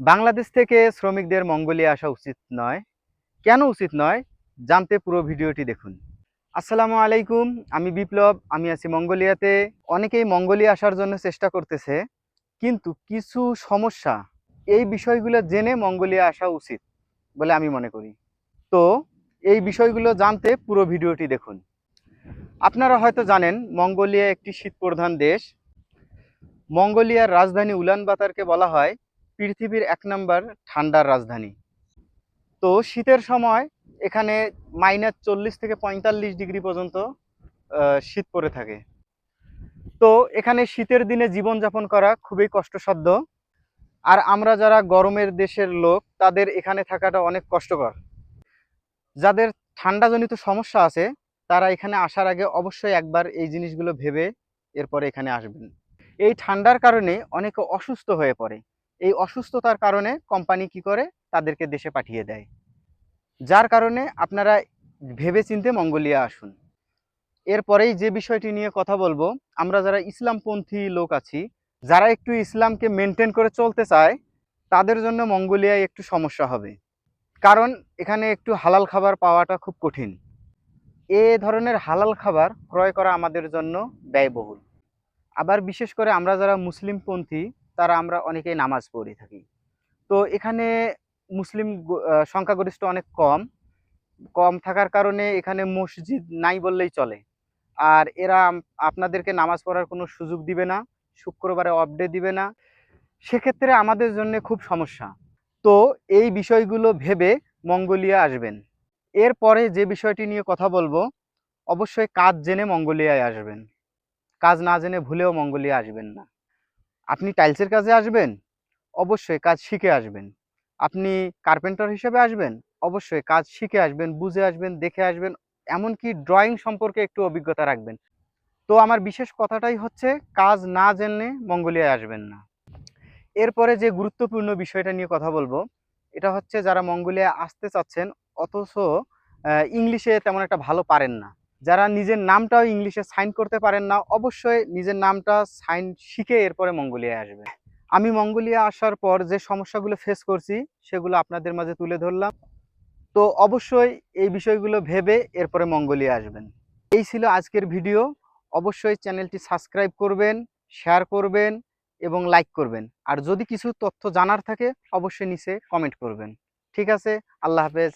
বাংলাদেশ থেকে শ্রমিকদের মঙ্গোলিয়া আসা উচিত নয়। কেন উচিত নয়? জানতে পুরো ভিডিওটি দেখুন। আসসালামু আলাইকুম, আমি বিপ্লব, আমি আছি মঙ্গোলিয়াতে। অনেকেই মঙ্গোলিয়া আসার জন্য চেষ্টা করতেছে, কিন্তু কিছু সমস্যা এই বিষয়গুলো জেনে মঙ্গোলিয়া আসা উচিত বলে আমি মনে করি। তো এই বিষয়গুলো জানতে পুরো ভিডিওটি দেখুন। আপনারা হয়তো জানেন, মঙ্গোলিয়া একটি শীতপ্রধান দেশ। মঙ্গোলিয়ার রাজধানী উলানবাতারকে বলা হয় পৃথিবীর এক নম্বর ঠান্ডার রাজধানী। তো শীতের সময় এখানে মাইনাস চল্লিশ থেকে পঁয়তাল্লিশ ডিগ্রি পর্যন্ত শীত পড়ে থাকে। তো এখানে শীতের দিনে জীবনযাপন করা খুবই কষ্টসাধ্য। আর আমরা যারা গরমের দেশের লোক, তাদের এখানে থাকাটা অনেক কষ্টকর। যাদের ঠান্ডাজনিত সমস্যা আছে, তারা এখানে আসার আগে অবশ্যই একবার এই জিনিসগুলো ভেবে এরপরে এখানে আসবেন। এই ঠান্ডার কারণে অনেকে অসুস্থ হয়ে পড়ে। এই অসুস্থতার কারণে কোম্পানি কি করে? তাদেরকে দেশে পাঠিয়ে দেয়। যার কারণে আপনারা ভেবে চিনতে মঙ্গোলিয়া আসুন। এরপরেই যে বিষয়টি নিয়ে কথা বলব, আমরা যারা ইসলামপন্থী লোক আছি, যারা একটু ইসলামকে মেনটেন করে চলতে চায়, তাদের জন্য মঙ্গোলিয়ায় একটু সমস্যা হবে। কারণ এখানে একটু হালাল খাবার পাওয়াটা খুব কঠিন। এ ধরনের হালাল খাবার ক্রয় করা আমাদের জন্য ব্যয়বহুল। আবার বিশেষ করে আমরা যারা মুসলিমপন্থী তারা আমরা অনেকেই নামাজ পড়ে থাকি। তো এখানে মুসলিম সংখ্যাগরিষ্ঠ অনেক কম। কম থাকার কারণে এখানে মসজিদ নাই বললেই চলে। আর এরা আপনাদেরকে নামাজ পড়ার কোনো সুযোগ দিবে না, শুক্রবারে অফ ডে দিবে না। সেক্ষেত্রে আমাদের জন্য খুব সমস্যা। তো এই বিষয়গুলো ভেবে মঙ্গোলিয়া আসবেন। এরপরে যে বিষয়টি নিয়ে কথা বলব, অবশ্যই কাজ জেনে মঙ্গোলিয়ায় আসবেন। কাজ না জেনে ভুলেও মঙ্গোলিয়া আসবেন না। আপনি টাইলসের কাজে আসবেন, অবশ্যই কাজ শিখে আসবেন। আপনি কার্পেন্টার হিসেবে আসবেন, অবশ্যই কাজ শিখে আসবেন, বুঝে আসবেন, দেখে আসবেন, এমনকি ড্রয়িং সম্পর্কে একটু অভিজ্ঞতা রাখবেন। তো আমার বিশেষ কথাটাই হচ্ছে, কাজ না জেনে মঙ্গোলিয়ায় আসবেন না। এরপরে যে গুরুত্বপূর্ণ বিষয়টা নিয়ে কথা বলব, এটা হচ্ছে যারা মঙ্গোলিয়া আসতে চাচ্ছেন, অথচ ইংলিশে তেমন একটা ভালো পারেন না। যারা নিজের নামটাও ইংলিশে সাইন করতে পারেন না, অবশ্যই নিজের নামটা সাইন শিখে এরপরে মঙ্গোলিয়ায় আসবে। আমি মঙ্গোলিয়া আসার পর যে সমস্যাগুলো ফেস করছি, সেগুলো আপনাদের মাঝে তুলে ধরলাম। তো অবশ্যই এই বিষয়গুলো ভেবে এরপরে মঙ্গোলিয়া আসবেন। এই ছিল আজকের ভিডিও। অবশ্যই চ্যানেলটি সাবস্ক্রাইব করবেন শেয়ার করবেন এবং লাইক করবেন। আর যদি কিছু তথ্য জানার থাকে, অবশ্যই নিচে কমেন্ট করবেন। ঠিক আছে, আল্লাহ হাফেজ।